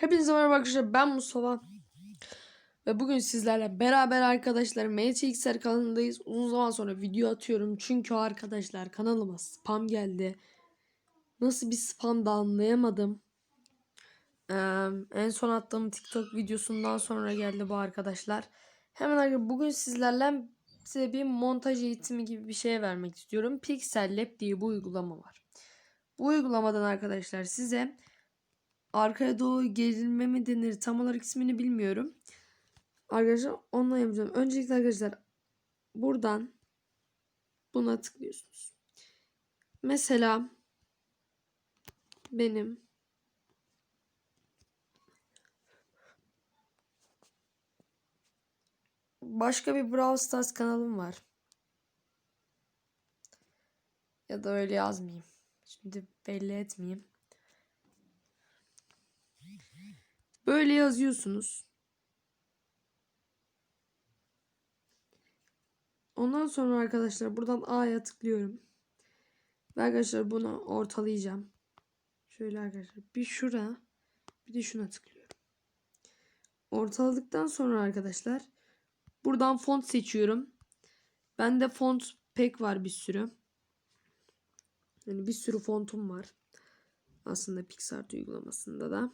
Hepinize merhaba arkadaşlar ben Mustafa. Ve bugün sizlerle beraber arkadaşlar MTXR kanalındayız. Uzun zaman sonra video atıyorum. Çünkü arkadaşlar kanalıma spam geldi. Nasıl bir spam da anlayamadım. Ee, en son attığım TikTok videosundan sonra geldi bu arkadaşlar. Hemen arkadaşlar bugün sizlerle size bir montaj eğitimi gibi bir şey vermek istiyorum. Pixel Lab diye bu uygulama var. Bu uygulamadan arkadaşlar size arkaya doğru gerilme mi denir tam olarak ismini bilmiyorum. Arkadaşlar onunla yapacağım. Öncelikle arkadaşlar buradan buna tıklıyorsunuz. Mesela benim başka bir Brawl Stars kanalım var. Ya da öyle yazmayayım. Şimdi belli etmeyeyim. Böyle yazıyorsunuz. Ondan sonra arkadaşlar buradan A'ya tıklıyorum. Ve arkadaşlar bunu ortalayacağım. Şöyle arkadaşlar bir şura bir de şuna tıklıyorum. Ortaladıktan sonra arkadaşlar buradan font seçiyorum. Bende font pek var bir sürü. Yani bir sürü fontum var. Aslında PixArt uygulamasında da.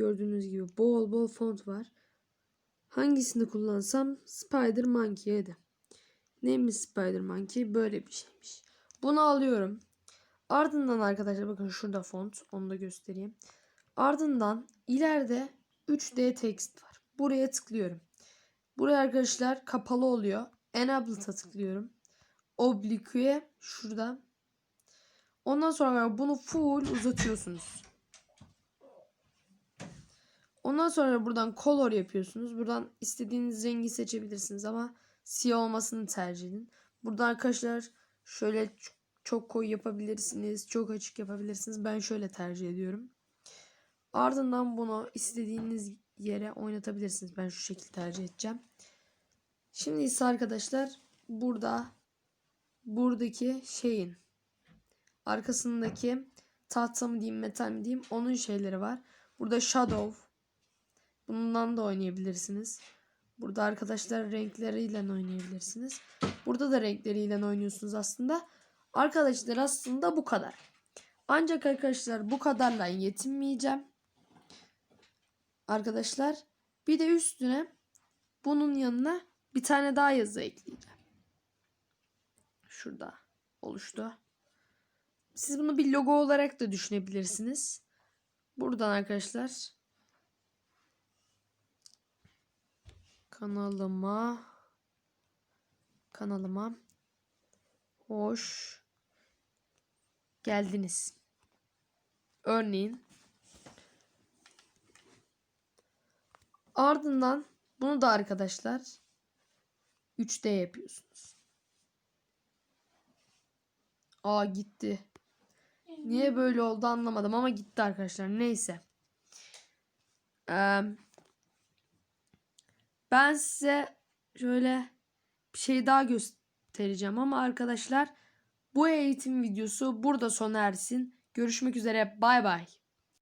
Gördüğünüz gibi bol bol font var. Hangisini kullansam Spider Monkey'di. Neymiş Spider Monkey? Böyle bir şeymiş. Bunu alıyorum. Ardından arkadaşlar bakın şurada font. Onu da göstereyim. Ardından ileride 3D text var. Buraya tıklıyorum. Buraya arkadaşlar kapalı oluyor. Enabled'a tıklıyorum. Oblique şurada. Ondan sonra bunu full uzatıyorsunuz. Ondan sonra buradan color yapıyorsunuz. Buradan istediğiniz rengi seçebilirsiniz ama siyah olmasını tercih edin. Burada arkadaşlar şöyle çok koyu yapabilirsiniz. Çok açık yapabilirsiniz. Ben şöyle tercih ediyorum. Ardından bunu istediğiniz yere oynatabilirsiniz. Ben şu şekilde tercih edeceğim. Şimdi ise arkadaşlar burada buradaki şeyin arkasındaki tahta mı diyeyim metal mi diyeyim onun şeyleri var. Burada shadow bundan da oynayabilirsiniz. Burada arkadaşlar renkleriyle oynayabilirsiniz. Burada da renkleriyle oynuyorsunuz aslında. Arkadaşlar aslında bu kadar. Ancak arkadaşlar bu kadarla yetinmeyeceğim. Arkadaşlar bir de üstüne bunun yanına bir tane daha yazı ekleyeceğim. Şurada oluştu. Siz bunu bir logo olarak da düşünebilirsiniz. Buradan arkadaşlar kanalıma kanalıma hoş geldiniz. Örneğin ardından bunu da arkadaşlar 3D yapıyorsunuz. Aa gitti. Niye böyle oldu anlamadım ama gitti arkadaşlar. Neyse. Ee, ben size şöyle bir şey daha göstereceğim ama arkadaşlar bu eğitim videosu burada sona ersin. Görüşmek üzere. Bay bay.